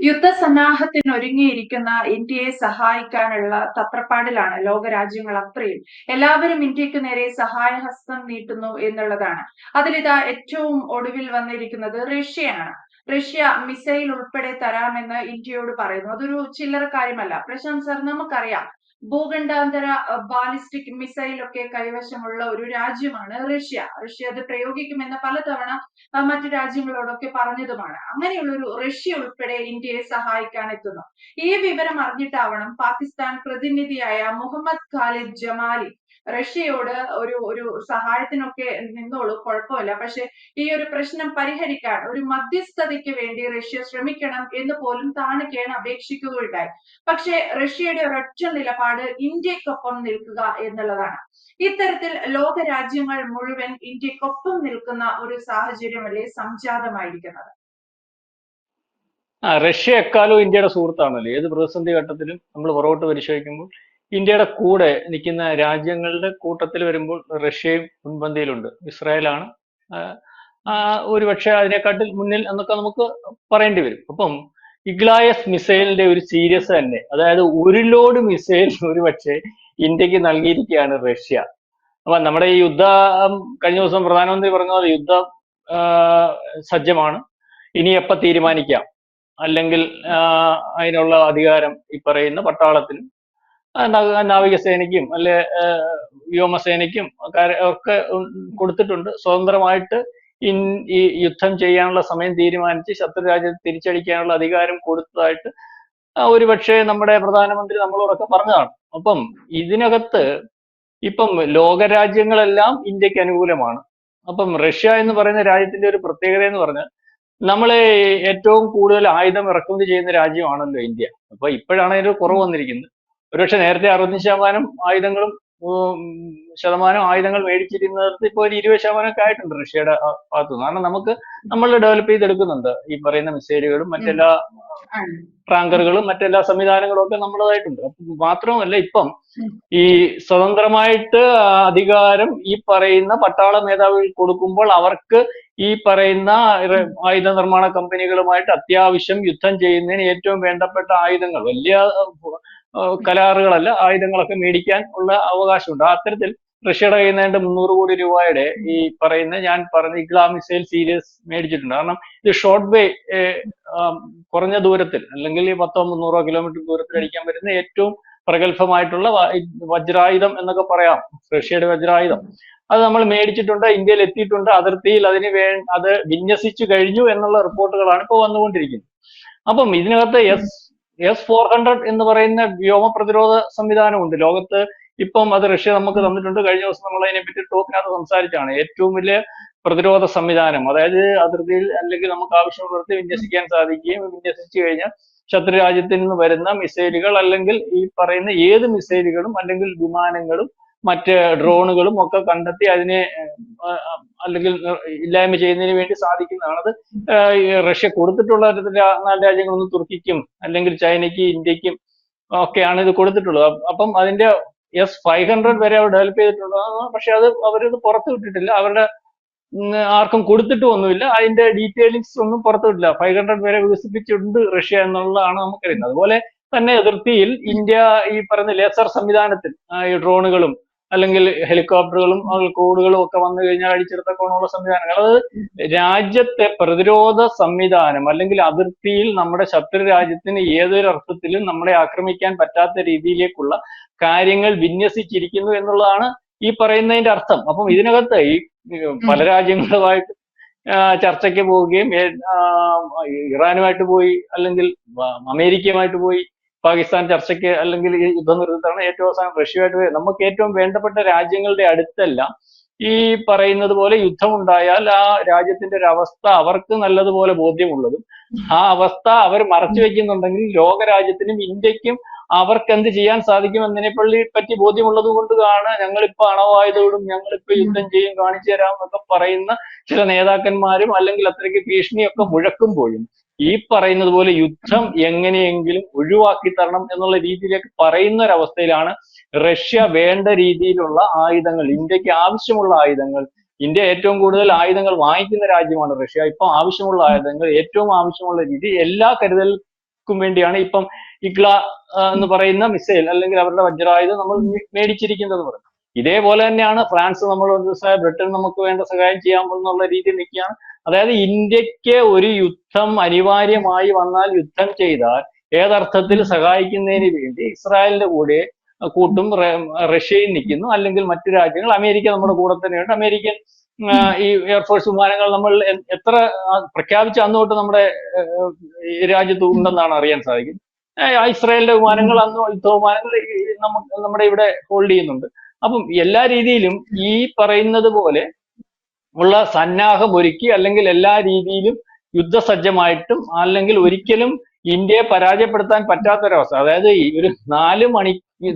യുദ്ധസന്നാഹത്തിനൊരുങ്ങിയിരിക്കുന്ന ഇന്ത്യയെ സഹായിക്കാനുള്ള തത്രപ്പാടിലാണ് ലോകരാജ്യങ്ങൾ അത്രയും. എല്ലാവരും ഇന്ത്യയ്ക്ക് നേരെ സഹായഹസ്തം നീട്ടുന്നു എന്നുള്ളതാണ്. അതിലിതാ ഏറ്റവും ഒടുവിൽ വന്നിരിക്കുന്നത് റഷ്യയാണ്. റഷ്യ മിസൈൽ ഉൾപ്പെടെ തരാമെന്ന് ഇന്ത്യയോട് പറയുന്നു. അതൊരു ചില്ലറ കാര്യമല്ല. പ്രശാന്ത് സർ നമുക്കറിയാം ഭൂഖണ്ഡാന്തര ബാലിസ്റ്റിക് മിസൈൽ ഒക്കെ കൈവശമുള്ള ഒരു രാജ്യമാണ് റഷ്യ. റഷ്യ അത് പ്രയോഗിക്കുമെന്ന് പലതവണ മറ്റു രാജ്യങ്ങളോടൊക്കെ പറഞ്ഞതുമാണ്. അങ്ങനെയുള്ള ഒരു റഷ്യ ഉൾപ്പെടെ ഇന്ത്യയെ സഹായിക്കാൻ എത്തുന്നു. ഈ വിവരം അറിഞ്ഞിട്ടാവണം പാകിസ്ഥാൻ പ്രതിനിധിയായ മുഹമ്മദ് ഖാലിദ് ജമാലി റഷ്യയോട് ഒരു ഒരു സഹായത്തിനൊക്കെ നിന്നോളൂ കുഴപ്പമില്ല. പക്ഷെ ഈ ഒരു പ്രശ്നം പരിഹരിക്കാൻ ഒരു മധ്യസ്ഥതയ്ക്ക് വേണ്ടി റഷ്യ ശ്രമിക്കണം എന്ന് പോലും താണുകയാണ് അപേക്ഷിക്കുകയുണ്ടായി. പക്ഷേ റഷ്യയുടെ ഒരൊറ്റ നിലപാട് ഇന്ത്യക്കൊപ്പം നിൽക്കുക എന്നുള്ളതാണ്. ഇത്തരത്തിൽ ലോക രാജ്യങ്ങൾ മുഴുവൻ ഇന്ത്യക്കൊപ്പം നിൽക്കുന്ന ഒരു സാഹചര്യമല്ലേ സംജാതമായിരിക്കുന്നത്? റഷ്യ എക്കാലവും ഇന്ത്യയുടെ സുഹൃത്താണല്ലോ? ഏത് പ്രതിസന്ധി ഘട്ടത്തിലും നമ്മൾ പുറകോട്ട് പരിശോധിക്കുമ്പോൾ ഇന്ത്യയുടെ കൂടെ നിൽക്കുന്ന രാജ്യങ്ങളുടെ കൂട്ടത്തിൽ വരുമ്പോൾ റഷ്യയും മുൻപന്തിയിലുണ്ട്. ഇസ്രായേലാണ്. ഒരുപക്ഷെ അതിനെക്കാട്ടിൽ മുന്നിൽ എന്നൊക്കെ നമുക്ക് പറയേണ്ടി വരും. അപ്പം ഇഗ്ലായസ് മിസൈലിന്റെ ഒരു സീരിയസ് തന്നെ അതായത് ഒരു ലോഡ് മിസൈൽ ഒരുപക്ഷെ ഇന്ത്യയ്ക്ക് നൽകിയിരിക്കുകയാണ് റഷ്യ. അപ്പൊ നമ്മുടെ ഈ യുദ്ധ കഴിഞ്ഞ ദിവസം പ്രധാനമന്ത്രി പറഞ്ഞ പോലെ യുദ്ധം സജ്ജമാണ്. ഇനി എപ്പ തീരുമാനിക്കാം? അല്ലെങ്കിൽ അതിനുള്ള അധികാരം ഈ പറയുന്ന പട്ടാളത്തിനും നാവികസേനയ്ക്കും അല്ലെ വ്യോമസേനയ്ക്കും ഒക്കെ കൊടുത്തിട്ടുണ്ട്. സ്വതന്ത്രമായിട്ട് ഇൻ ഈ യുദ്ധം ചെയ്യാനുള്ള സമയം തീരുമാനിച്ച് ശത്രു രാജ്യത്തെ തിരിച്ചടിക്കാനുള്ള അധികാരം കൊടുത്തതായിട്ട് ഒരുപക്ഷെ നമ്മുടെ പ്രധാനമന്ത്രി നമ്മളോടൊക്കെ പറഞ്ഞതാണ്. അപ്പം ഇതിനകത്ത് ഇപ്പം ലോകരാജ്യങ്ങളെല്ലാം ഇന്ത്യയ്ക്ക് അനുകൂലമാണ്. അപ്പം റഷ്യ എന്ന് പറയുന്ന രാജ്യത്തിന്റെ ഒരു പ്രത്യേകത എന്ന് പറഞ്ഞാൽ നമ്മളെ ഏറ്റവും കൂടുതൽ ആയുധം ഇറക്കുമതി ചെയ്യുന്ന രാജ്യമാണല്ലോ ഇന്ത്യ. അപ്പൊ ഇപ്പോഴാണ് അതിന്റെ ഒരു കുറവ് വന്നിരിക്കുന്നത്. ഒരുപക്ഷെ നേരത്തെ അറുപത്തഞ്ച് ശതമാനം ആയുധങ്ങളും ശതമാനം ആയുധങ്ങൾ മേടിച്ചിരുന്നത് ഇപ്പോൾ ഒരു ഇരുപത് ശതമാനമൊക്കെ ആയിട്ടുണ്ട് റഷ്യയുടെ ആ ഭാഗത്ത് നിന്ന് കാരണം നമുക്ക് നമ്മൾ ഡെവലപ്പ് ചെയ്തെടുക്കുന്നുണ്ട്. ഈ പറയുന്ന മിസൈലുകളും മറ്റെല്ലാ ടാങ്കറുകളും മറ്റെല്ലാ സംവിധാനങ്ങളും ഒക്കെ നമ്മളതായിട്ടുണ്ട്. അപ്പൊ മാത്രമല്ല ഇപ്പം ഈ സ്വതന്ത്രമായിട്ട് അധികാരം ഈ പറയുന്ന പട്ടാള മേധാവികൾ കൊടുക്കുമ്പോൾ അവർക്ക് ഈ പറയുന്ന ആയുധ നിർമ്മാണ കമ്പനികളുമായിട്ട് അത്യാവശ്യം യുദ്ധം ചെയ്യുന്നതിന് ഏറ്റവും വേണ്ടപ്പെട്ട ആയുധങ്ങൾ വലിയ കരാറുകളല്ല ആയുധങ്ങളൊക്കെ മേടിക്കാൻ ഉള്ള അവകാശമുണ്ട്. അത്തരത്തിൽ റഷ്യയുടെ കയ്യിൽ നിന്ന് മുന്നൂറ് കോടി രൂപയുടെ ഈ പറയുന്ന ഞാൻ പറഞ്ഞ ഇഗ്ലാ മിസൈൽ സീരീസ് മേടിച്ചിട്ടുണ്ട്. കാരണം ഇത് ഷോർട്ട് വേ കുറഞ്ഞ ദൂരത്തിൽ അല്ലെങ്കിൽ പത്തോ മുന്നൂറോ കിലോമീറ്റർ ദൂരത്തിൽ അടിക്കാൻ പറ്റുന്ന ഏറ്റവും പ്രഗത്ഭമായിട്ടുള്ള വജ്രായുധം എന്നൊക്കെ പറയാം. റഷ്യയുടെ വജ്രായുധം. അത് നമ്മൾ മേടിച്ചിട്ടുണ്ട് ഇന്ത്യയിൽ എത്തിയിട്ടുണ്ട് അതിർത്തിയിൽ അതിന് വേ അത് വിന്യസിച്ചു കഴിഞ്ഞു എന്നുള്ള റിപ്പോർട്ടുകളാണ് ഇപ്പോൾ വന്നുകൊണ്ടിരിക്കുന്നത്. അപ്പം ഇതിനകത്ത് എസ് എസ് ഫോർ ഹൺഡ്രഡ് എന്ന് പറയുന്ന വ്യോമ പ്രതിരോധ സംവിധാനമുണ്ട്. ലോകത്ത് ഇപ്പം അത് റഷ്യ നമുക്ക് തന്നിട്ടുണ്ട്. കഴിഞ്ഞ ദിവസം നമ്മൾ അതിനെപ്പറ്റി ടോക്കിനകത്ത് സംസാരിച്ചാണ്. ഏറ്റവും വലിയ പ്രതിരോധ സംവിധാനം. അതായത് അതിർത്തിയിൽ അല്ലെങ്കിൽ നമുക്ക് ആവശ്യമുള്ളിടത്ത് വിന്യസിക്കാൻ സാധിക്കുകയും വിന്യസിച്ചു കഴിഞ്ഞാൽ ശത്രു രാജ്യത്തിൽ നിന്ന് വരുന്ന മിസൈലുകൾ അല്ലെങ്കിൽ ഈ പറയുന്ന ഏത് മിസൈലുകളും അല്ലെങ്കിൽ വിമാനങ്ങളും മറ്റ് ഡ്രോണുകളും ഒക്കെ കണ്ടെത്തി അതിനെ അല്ലെങ്കിൽ ഇല്ലായ്മ ചെയ്യുന്നതിന് വേണ്ടി സാധിക്കുന്നതാണ് അത് റഷ്യ കൊടുത്തിട്ടുള്ള നാല് രാജ്യങ്ങളൊന്നും തുർക്കിക്കും അല്ലെങ്കിൽ ചൈനയ്ക്ക് ഇന്ത്യക്കും ഒക്കെയാണ് ഇത് കൊടുത്തിട്ടുള്ളത്. അപ്പം അതിന്റെ എസ് ഫൈവ് ഹൺഡ്രഡ് വരെ അവർ ഡെവലപ്പ് ചെയ്തിട്ടുള്ളതാണ്. പക്ഷെ അത് അവരത് പുറത്തു വിട്ടിട്ടില്ല. അവരുടെ ആർക്കും കൊടുത്തിട്ടും ഒന്നുമില്ല അതിന്റെ ഡീറ്റെയിൽസ് ഒന്നും പുറത്തു വിട്ടില്ല. ഫൈവ് ഹൺഡ്രഡ് വരെ വികസിപ്പിച്ചിട്ടുണ്ട് റഷ്യ എന്നുള്ളതാണ് നമുക്കറിയുന്നത്. അതുപോലെ തന്നെ അതിർത്തിയിൽ ഇന്ത്യ ഈ പറയുന്ന ലേസർ സംവിധാനത്തിൽ ഈ ഡ്രോണുകളും അല്ലെങ്കിൽ ഹെലികോപ്റ്ററുകളും കോഡുകളും ഒക്കെ വന്നു കഴിഞ്ഞാൽ കോണുള്ള സംവിധാനങ്ങൾ. അത് രാജ്യത്തെ പ്രതിരോധ സംവിധാനം അല്ലെങ്കിൽ അതിർത്തിയിൽ നമ്മുടെ ശത്രു രാജ്യത്തിന് ഏതൊരു അർത്ഥത്തിലും നമ്മളെ ആക്രമിക്കാൻ പറ്റാത്ത രീതിയിലേക്കുള്ള കാര്യങ്ങൾ വിന്യസിച്ചിരിക്കുന്നു എന്നുള്ളതാണ് ഈ പറയുന്നതിന്റെ അർത്ഥം. അപ്പം ഇതിനകത്ത് ഈ പല രാജ്യങ്ങളുമായിട്ട് ചർച്ചയ്ക്ക് പോവുകയും ഇറാനുമായിട്ട് പോയി അല്ലെങ്കിൽ അമേരിക്കയുമായിട്ട് പോയി പാകിസ്ഥാൻ ചർച്ചയ്ക്ക് അല്ലെങ്കിൽ ഈ യുദ്ധം നിർത്തിത്താണ് ഏറ്റവും അവസാനം റഷ്യയുമായിട്ട് നമുക്ക് ഏറ്റവും വേണ്ടപ്പെട്ട രാജ്യങ്ങളുടെ അടുത്തല്ല ഈ പറയുന്നത് പോലെ യുദ്ധമുണ്ടായാൽ ആ രാജ്യത്തിന്റെ ഒരു അവസ്ഥ അവർക്ക് നല്ലതുപോലെ ബോധ്യമുള്ളതും ആ അവസ്ഥ അവർ മറച്ചു വെക്കുന്നുണ്ടെങ്കിൽ ലോകരാജ്യത്തിനും ഇന്ത്യക്കും അവർക്ക് എന്ത് ചെയ്യാൻ സാധിക്കും എന്നതിനെ പള്ളി പറ്റി ബോധ്യമുള്ളത് കൊണ്ടാണ് ഞങ്ങളിപ്പോ അണവായുധോടും ഞങ്ങളിപ്പോ യുദ്ധം ചെയ്യും കാണിച്ചു തരാം എന്നൊക്കെ പറയുന്ന ചില നേതാക്കന്മാരും അല്ലെങ്കിൽ അത്രയ്ക്ക് ഭീഷണിയൊക്കെ മുഴക്കുമ്പോഴും ഈ പറയുന്നത് പോലെ യുദ്ധം എങ്ങനെയെങ്കിലും ഒഴിവാക്കി തരണം എന്നുള്ള രീതിയിലേക്ക് പറയുന്ന ഒരവസ്ഥയിലാണ് റഷ്യ വേണ്ട രീതിയിലുള്ള ആയുധങ്ങൾ ഇന്ത്യയ്ക്ക് ആവശ്യമുള്ള ആയുധങ്ങൾ ഇന്ത്യ ഏറ്റവും കൂടുതൽ ആയുധങ്ങൾ വാങ്ങിക്കുന്ന രാജ്യമാണ് റഷ്യ. ഇപ്പം ആവശ്യമുള്ള ആയുധങ്ങൾ ഏറ്റവും ആവശ്യമുള്ള രീതി എല്ലാ കരുതലുക്കും വേണ്ടിയാണ് ഇപ്പം ഇഗ്ല എന്ന് പറയുന്ന മിസൈൽ അല്ലെങ്കിൽ അവരുടെ വജ്രായുധം നമ്മൾ മേടിച്ചിരിക്കുന്നത് പറഞ്ഞു ഇതേപോലെ തന്നെയാണ് ഫ്രാൻസ് നമ്മൾ ബ്രിട്ടൻ നമുക്ക് വേണ്ട സഹായം ചെയ്യാൻ എന്നുള്ള രീതിയിൽ നിൽക്കുകയാണ്. അതായത് ഇന്ത്യയ്ക്ക് ഒരു യുദ്ധം അനിവാര്യമായി വന്നാൽ യുദ്ധം ചെയ്താൽ ഏതർത്ഥത്തിൽ സഹായിക്കുന്നതിന് വേണ്ടി ഇസ്രായേലിന്റെ കൂടെ കൂട്ടും റഷ്യയിൽ റഷ്യയും നിൽക്കുന്നു. അല്ലെങ്കിൽ മറ്റു രാജ്യങ്ങൾ അമേരിക്ക നമ്മുടെ കൂടെ തന്നെയുണ്ട് അമേരിക്കൻ ഈ എയർഫോഴ്സ് വിമാനങ്ങൾ നമ്മൾ എത്ര പ്രഖ്യാപിച്ച അന്ന് തൊട്ട് നമ്മുടെ രാജ്യത്ത് ഉണ്ടെന്നാണ് അറിയാൻ സാധിക്കുന്നത് ഇസ്രായേലിന്റെ വിമാനങ്ങൾ അന്ന് യുദ്ധ വിമാനങ്ങൾ നമ്മുടെ ഇവിടെ ഹോൾഡ് ചെയ്യുന്നുണ്ട്. അപ്പം എല്ലാ രീതിയിലും ഈ പറയുന്നത് പോലെ ഉള്ള സന്നാഹം ഒരുക്കി അല്ലെങ്കിൽ എല്ലാ രീതിയിലും യുദ്ധസജ്ജമായിട്ടും അല്ലെങ്കിൽ ഒരിക്കലും ഇന്ത്യയെ പരാജയപ്പെടുത്താൻ പറ്റാത്തൊരവസ്ഥ. അതായത് ഈ ഒരു നാല് മണി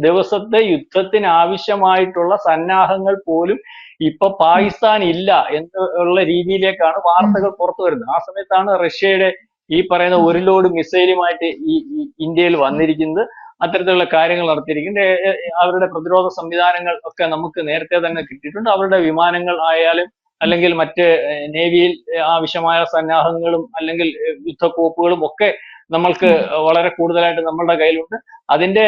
ദിവസത്തെ യുദ്ധത്തിന് ആവശ്യമായിട്ടുള്ള സന്നാഹങ്ങൾ പോലും ഇപ്പൊ പാകിസ്ഥാൻ ഇല്ല എന്നുള്ള രീതിയിലേക്കാണ് വാർത്തകൾ പുറത്തു വരുന്നത്. ആ സമയത്താണ് റഷ്യയുടെ ഈ പറയുന്ന ഒരു ലോഡ് മിസൈലുമായിട്ട് ഈ ഇന്ത്യയിൽ വന്നിരിക്കുന്നത്. അത്തരത്തിലുള്ള കാര്യങ്ങൾ നടത്തിയിരിക്കുന്നത് അവരുടെ പ്രതിരോധ സംവിധാനങ്ങൾ ഒക്കെ നമുക്ക് നേരത്തെ തന്നെ കിട്ടിയിട്ടുണ്ട്. അവരുടെ വിമാനങ്ങൾ ആയാലും അല്ലെങ്കിൽ മറ്റ് നേവിയിൽ ആവശ്യമായ സന്നാഹങ്ങളും അല്ലെങ്കിൽ യുദ്ധക്കോപ്പുകളും ഒക്കെ നമ്മൾക്ക് വളരെ കൂടുതലായിട്ട് നമ്മളുടെ കയ്യിലുണ്ട്. അതിന്റെ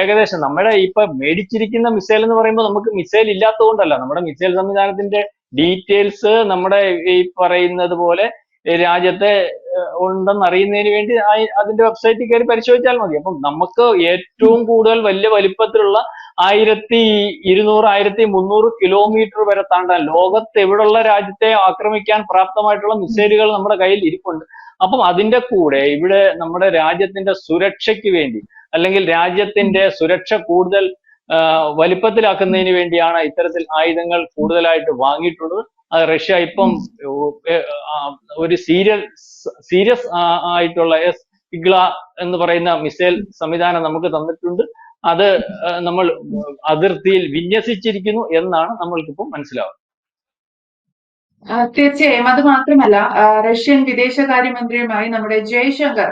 ഏകദേശം നമ്മുടെ ഇപ്പൊ മേടിച്ചിരിക്കുന്ന മിസൈൽ എന്ന് പറയുമ്പോൾ നമുക്ക് മിസൈൽ ഇല്ലാത്തതുകൊണ്ടല്ല. നമ്മുടെ മിസൈൽ സംവിധാനത്തിന്റെ ഡീറ്റെയിൽസ് നമ്മുടെ ഈ പറയുന്നത് പോലെ രാജ്യത്തെ ഉണ്ടെന്നറിയുന്നതിന് വേണ്ടി അതിന്റെ വെബ്സൈറ്റിൽ കയറി പരിശോധിച്ചാൽ മതി. അപ്പം നമുക്ക് ഏറ്റവും കൂടുതൽ വലിയ വലിപ്പത്തിലുള്ള ആയിരത്തി ഇരുന്നൂറ് ആയിരത്തി മുന്നൂറ് കിലോമീറ്റർ വരെ താണ്ടാൻ ലോകത്ത് എവിടെയുള്ള രാജ്യത്തെ ആക്രമിക്കാൻ പ്രാപ്തമായിട്ടുള്ള മിസൈലുകൾ നമ്മുടെ കയ്യിൽ ഇരിപ്പുണ്ട്. അപ്പം അതിന്റെ കൂടെ ഇവിടെ നമ്മുടെ രാജ്യത്തിന്റെ സുരക്ഷയ്ക്ക് വേണ്ടി അല്ലെങ്കിൽ രാജ്യത്തിന്റെ സുരക്ഷ കൂടുതൽ വലിപ്പത്തിലാക്കുന്നതിന് വേണ്ടിയാണ് ഇത്തരത്തിൽ ആയുധങ്ങൾ കൂടുതലായിട്ട് വാങ്ങിയിട്ടുള്ളത്. അത് റഷ്യ ഇപ്പം ഒരു സീരിയൽ സീരിയസ് ആയിട്ടുള്ള എസ് ഇഗ്ല എന്ന് പറയുന്ന മിസൈൽ സംവിധാനം നമുക്ക് തന്നിട്ടുണ്ട്. അത് നമ്മൾ അതിർത്തിയിൽ വിന്യസിച്ചിരിക്കുന്നു എന്നാണ് നമ്മൾക്കിപ്പോൾ മനസ്സിലാവുന്നത്. തീർച്ചയായും. അത് മാത്രമല്ല റഷ്യൻ വിദേശകാര്യമന്ത്രിയുമായി നമ്മുടെ ജയശങ്കർ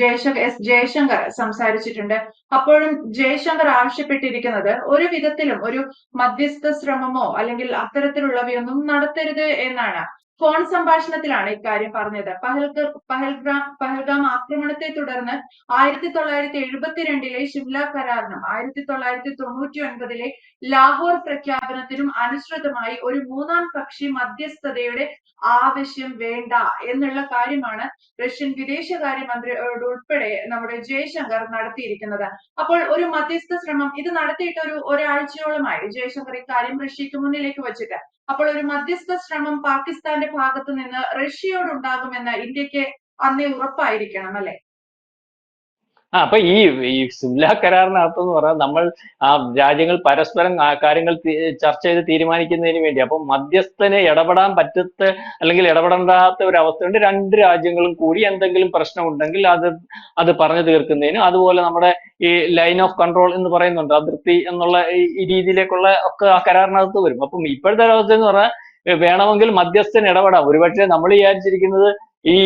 ജയശങ്കർ എസ് ജയശങ്കർ സംസാരിച്ചിട്ടുണ്ട്. അപ്പോഴും ജയശങ്കർ ആവശ്യപ്പെട്ടിരിക്കുന്നത് ഒരു വിധത്തിലും ഒരു മധ്യസ്ഥ ശ്രമമോ അല്ലെങ്കിൽ അത്തരത്തിലുള്ളവയൊന്നും നടത്തരുത് എന്നാണ്. ഫോൺ സംഭാഷണത്തിലാണ് ഇക്കാര്യം പറഞ്ഞത്. പഹൽഗ പഹൽഗ്രാം പഹൽഗാം ആക്രമണത്തെ തുടർന്ന് ആയിരത്തി തൊള്ളായിരത്തി എഴുപത്തിരണ്ടിലെ ഷിംല കരാറിനും ആയിരത്തി തൊള്ളായിരത്തി തൊണ്ണൂറ്റി ഒൻപതിലെ ലാഹോർ പ്രഖ്യാപനത്തിനും അനുസൃതമായി ഒരു മൂന്നാം കക്ഷി മധ്യസ്ഥതയുടെ ആവശ്യം വേണ്ട എന്നുള്ള കാര്യമാണ് റഷ്യൻ വിദേശകാര്യമന്ത്രിയോട് ഉൾപ്പെടെ നമ്മുടെ ജയശങ്കർ നടത്തിയിരിക്കുന്നത്. അപ്പോൾ ഒരു മധ്യസ്ഥ ശ്രമം ഇത് നടത്തിയിട്ട് ഒരു ഒരാഴ്ചയോളമായി. ജയശങ്കർ ഇക്കാര്യം റഷ്യക്ക് മുന്നിലേക്ക് വെച്ചിട്ട്. അപ്പോൾ ഒരു മധ്യസ്ഥ ശ്രമം പാകിസ്ഥാന്റെ ഭാഗത്തു നിന്ന് റഷ്യയോട് ഉണ്ടാകുമെന്ന് ഇന്ത്യയ്ക്ക് അന്നേ ഉറപ്പായിരിക്കണം അല്ലെ? ആ അപ്പൊ ഈ ഈ സിംല കരാറിനകത്തെന്ന് പറഞ്ഞാൽ നമ്മൾ ആ രാജ്യങ്ങൾ പരസ്പരം കാര്യങ്ങൾ ചർച്ച ചെയ്ത് തീരുമാനിക്കുന്നതിന് വേണ്ടി. അപ്പൊ മധ്യസ്ഥനെ ഇടപെടാൻ പറ്റത്ത അല്ലെങ്കിൽ ഇടപെടേണ്ടാത്ത ഒരു അവസ്ഥയുണ്ട്. രണ്ട് രാജ്യങ്ങളും കൂടി എന്തെങ്കിലും പ്രശ്നം ഉണ്ടെങ്കിൽ അത് അത് പറഞ്ഞു തീർക്കുന്നതിന്. അതുപോലെ നമ്മുടെ ഈ ലൈൻ ഓഫ് കൺട്രോൾ എന്ന് പറയുന്നുണ്ട്. അതിർത്തി എന്നുള്ള ഈ രീതിയിലേക്കുള്ള ഒക്കെ ആ കരാറിനകത്ത് വരും. അപ്പം ഇപ്പോഴത്തെ ഒരവസ്ഥ എന്ന് പറഞ്ഞാൽ വേണമെങ്കിൽ മധ്യസ്ഥൻ ഇടപെടാം. ഒരുപക്ഷെ നമ്മൾ വിചാരിച്ചിരിക്കുന്നത് ഈ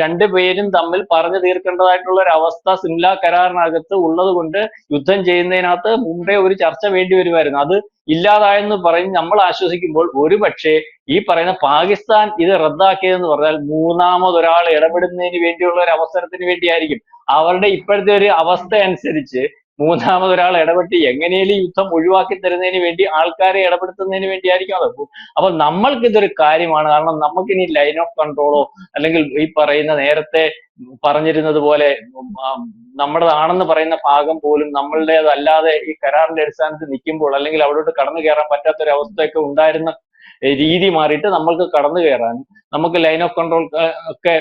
രണ്ട് പേരും തമ്മിൽ പറഞ്ഞു തീർക്കേണ്ടതായിട്ടുള്ള ഒരു അവസ്ഥ സിംല കരാറിനകത്ത് ഉള്ളത് കൊണ്ട് യുദ്ധം ചെയ്യുന്നതിനകത്ത് മുമ്പേ ഒരു ചർച്ച വേണ്ടി വരുമായിരുന്നു. അത് ഇല്ലാതായെന്ന് പറഞ്ഞ് നമ്മൾ ആശ്വസിക്കുമ്പോൾ ഒരുപക്ഷെ ഈ പറയുന്ന പാകിസ്ഥാൻ ഇത് റദ്ദാക്കിയതെന്ന് പറഞ്ഞാൽ മൂന്നാമതൊരാൾ ഇടപെടുന്നതിന് വേണ്ടിയുള്ള ഒരു അവസരത്തിന് വേണ്ടിയായിരിക്കും. അവരുടെ ഇപ്പോഴത്തെ ഒരു അവസ്ഥ അനുസരിച്ച് മൂന്നാമതൊരാൾ ഇടപെട്ട് എങ്ങനെയും യുദ്ധം ഒഴിവാക്കി തരുന്നതിന് വേണ്ടി ആൾക്കാരെ ഇടപെടുത്തുന്നതിന് വേണ്ടിയായിരിക്കും അത്. അപ്പൊ നമ്മൾക്കിതൊരു കാര്യമാണ്. കാരണം നമുക്കിനി ലൈൻ ഓഫ് കൺട്രോളോ അല്ലെങ്കിൽ ഈ പറയുന്ന നേരത്തെ പറഞ്ഞിരുന്നത് പോലെ നമ്മുടേതാണെന്ന് പറയുന്ന ഭാഗം പോലും നമ്മളുടേതല്ലാതെ ഈ കരാറിന്റെ അടിസ്ഥാനത്തിൽ നിൽക്കുമ്പോൾ അല്ലെങ്കിൽ അവിടോട്ട് കടന്നു കയറാൻ പറ്റാത്തൊരവസ്ഥയൊക്കെ ഉണ്ടായിരുന്ന രീതി മാറിയിട്ട് നമ്മൾക്ക് കടന്നു കയറാനും നമുക്ക് ലൈൻ ഓഫ് കൺട്രോൾ ഒക്കെ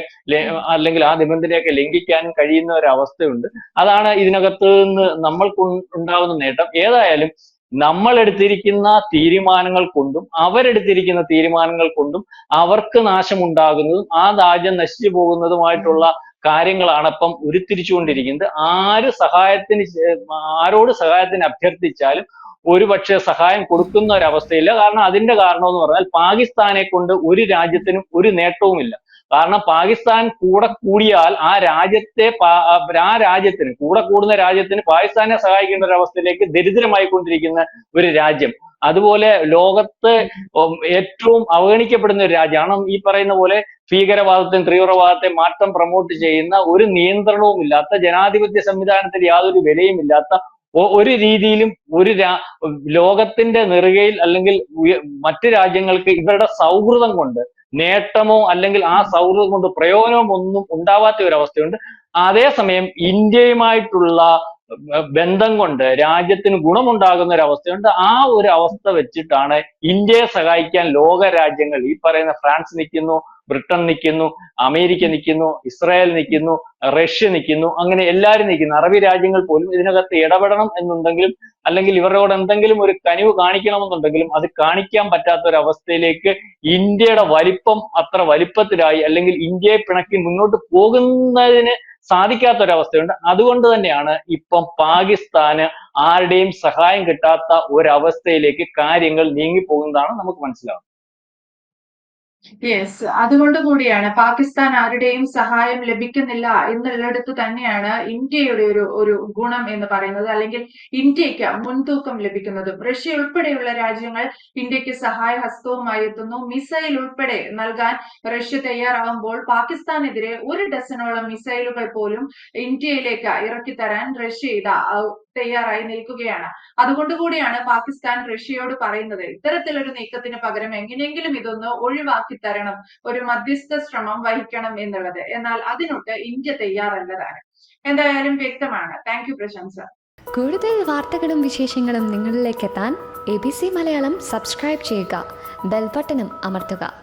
അല്ലെങ്കിൽ ആ നിബന്ധനയൊക്കെ ലംഘിക്കാനും കഴിയുന്ന ഒരു അവസ്ഥയുണ്ട്. അതാണ് ഇതിനകത്ത് നിന്ന് നമ്മൾക്ക് ഉണ്ടാവുന്ന നേട്ടം. ഏതായാലും നമ്മൾ എടുത്തിരിക്കുന്ന തീരുമാനങ്ങൾ കൊണ്ടും അവരെടുത്തിരിക്കുന്ന തീരുമാനങ്ങൾ കൊണ്ടും അവർക്ക് നാശമുണ്ടാകുന്നതും ആ രാജ്യം നശിച്ചു പോകുന്നതുമായിട്ടുള്ള കാര്യങ്ങളാണ് ഇപ്പം ഉരുത്തിരിച്ചുകൊണ്ടിരിക്കുന്നത്. ആര് സഹായത്തിന് ആരോട് സഹായത്തിന് അഭ്യർത്ഥിച്ചാലും ഒരുപക്ഷെ സഹായം കൊടുക്കുന്ന ഒരവസ്ഥയില്ല കാരണം അതിന്റെ കാരണം എന്ന് പറഞ്ഞാൽ പാകിസ്ഥാനെ കൊണ്ട് ഒരു രാജ്യത്തിനും ഒരു നേട്ടവുമില്ല. കാരണം പാകിസ്ഥാൻ കൂടെ കൂടിയാൽ ആ രാജ്യത്തെ ആ രാജ്യത്തിന് കൂടെ കൂടുന്ന രാജ്യത്തിന് പാകിസ്ഥാനെ സഹായിക്കേണ്ട ഒരു അവസ്ഥയിലേക്ക് ദരിദ്രമായിക്കൊണ്ടിരിക്കുന്ന ഒരു രാജ്യം. അതുപോലെ ലോകത്ത് ഏറ്റവും അവഗണിക്കപ്പെടുന്ന ഒരു രാജ്യമാണ് ഈ പറയുന്ന പോലെ ഭീകരവാദത്തെയും തീവ്രവാദത്തെ മാത്രം പ്രൊമോട്ട് ചെയ്യുന്ന ഒരു നിയന്ത്രണവും ഇല്ലാത്ത ജനാധിപത്യ സംവിധാനത്തിൽ യാതൊരു വിലയുമില്ലാത്ത ഒ- ഒരു രീതിയിലും ഒരു രാ ലോകത്തിന്റെ നെറുകയിൽ അല്ലെങ്കിൽ മറ്റു രാജ്യങ്ങൾക്ക് ഇവരുടെ സൗഹൃദം കൊണ്ട് നേട്ടമോ അല്ലെങ്കിൽ ആ സൗഹൃദം കൊണ്ട് പ്രയോജനമോ ഒന്നും ഉണ്ടാവാത്ത ഒരു അവസ്ഥയുണ്ട്. അതേസമയം ഇന്ത്യയുമായിട്ടുള്ള ബന്ധം കൊണ്ട് രാജ്യത്തിന് ഗുണമുണ്ടാകുന്ന ഒരു അവസ്ഥയുണ്ട്. ആ ഒരു അവസ്ഥ വെച്ചിട്ടാണ് ഇന്ത്യയെ സഹായിക്കാൻ ലോക രാജ്യങ്ങൾ ഈ പറയുന്ന ഫ്രാൻസ് നിൽക്കുന്നു ബ്രിട്ടൻ നിൽക്കുന്നു അമേരിക്ക നിൽക്കുന്നു ഇസ്രായേൽ നിൽക്കുന്നു റഷ്യ നിൽക്കുന്നു അങ്ങനെ എല്ലാവരും നിൽക്കുന്നു അറബി രാജ്യങ്ങൾ പോലും ഇതിനകത്ത് ഇടപെടണം എന്നുണ്ടെങ്കിലും അല്ലെങ്കിൽ ഇവരോട് എന്തെങ്കിലും ഒരു കനിവ് കാണിക്കണമെന്നുണ്ടെങ്കിലും അത് കാണിക്കാൻ പറ്റാത്ത ഒരു അവസ്ഥയിലേക്ക് ഇന്ത്യയുടെ വലിപ്പം അത്ര വലിപ്പത്തിലായി അല്ലെങ്കിൽ ഇന്ത്യയെ പിണക്കി മുന്നോട്ട് പോകുന്നതിന് സാധിക്കാത്ത ഒരവസ്ഥയുണ്ട് അതുകൊണ്ട് തന്നെയാണ് ഇപ്പം പാകിസ്ഥാന് ആരുടെയും സഹായം കിട്ടാത്ത ഒരവസ്ഥയിലേക്ക് കാര്യങ്ങൾ നീങ്ങിപ്പോകുന്നതാണ് നമുക്ക് മനസ്സിലാവുന്നത്. യെസ് അതുകൊണ്ട് കൂടിയാണ് പാകിസ്ഥാൻ ആരുടെയും സഹായം ലഭിക്കുന്നില്ല എന്നുള്ളിടത്ത് തന്നെയാണ് ഇന്ത്യയുടെ ഒരു ഒരു ഗുണം എന്ന് പറയുന്നത്. അല്ലെങ്കിൽ ഇന്ത്യയ്ക്ക് മുൻതൂക്കം ലഭിക്കുന്നതും റഷ്യ ഉൾപ്പെടെയുള്ള രാജ്യങ്ങൾ ഇന്ത്യയ്ക്ക് സഹായ ഹസ്തവുമായി എത്തുന്നു. മിസൈൽ ഉൾപ്പെടെ നൽകാൻ റഷ്യ തയ്യാറാകുമ്പോൾ പാകിസ്ഥാനെതിരെ ഒരു ഡസനോളം മിസൈലുകൾ പോലും ഇന്ത്യയിലേക്ക് ഇറക്കി തരാൻ റഷ്യ ഇതാ തയ്യാറായി നിൽക്കുകയാണ്. അതുകൊണ്ട് കൂടിയാണ് പാകിസ്ഥാൻ റഷ്യയോട് പറയുന്നത് ഇത്തരത്തിലൊരു നീക്കത്തിന് പകരം എങ്ങനെയെങ്കിലും ഇതൊന്ന് ഒഴിവാക്കി തരണം ഒരു മധ്യസ്ഥ ശ്രമം വഹിക്കണം എന്നുള്ളത്. എന്നാൽ അതിനൊട്ട് ഇന്ത്യ തയ്യാറല്ലതാണ്. എന്തായാലും വ്യക്തമാണ്. താങ്ക് യു പ്രശംസ. കൂടുതൽ വാർത്തകളും വിശേഷങ്ങളും നിങ്ങളിലേക്ക് എത്താൻ A B C Malayalam subscribe ചെയ്യുക ബെൽബട്ടനും അമർത്തുക.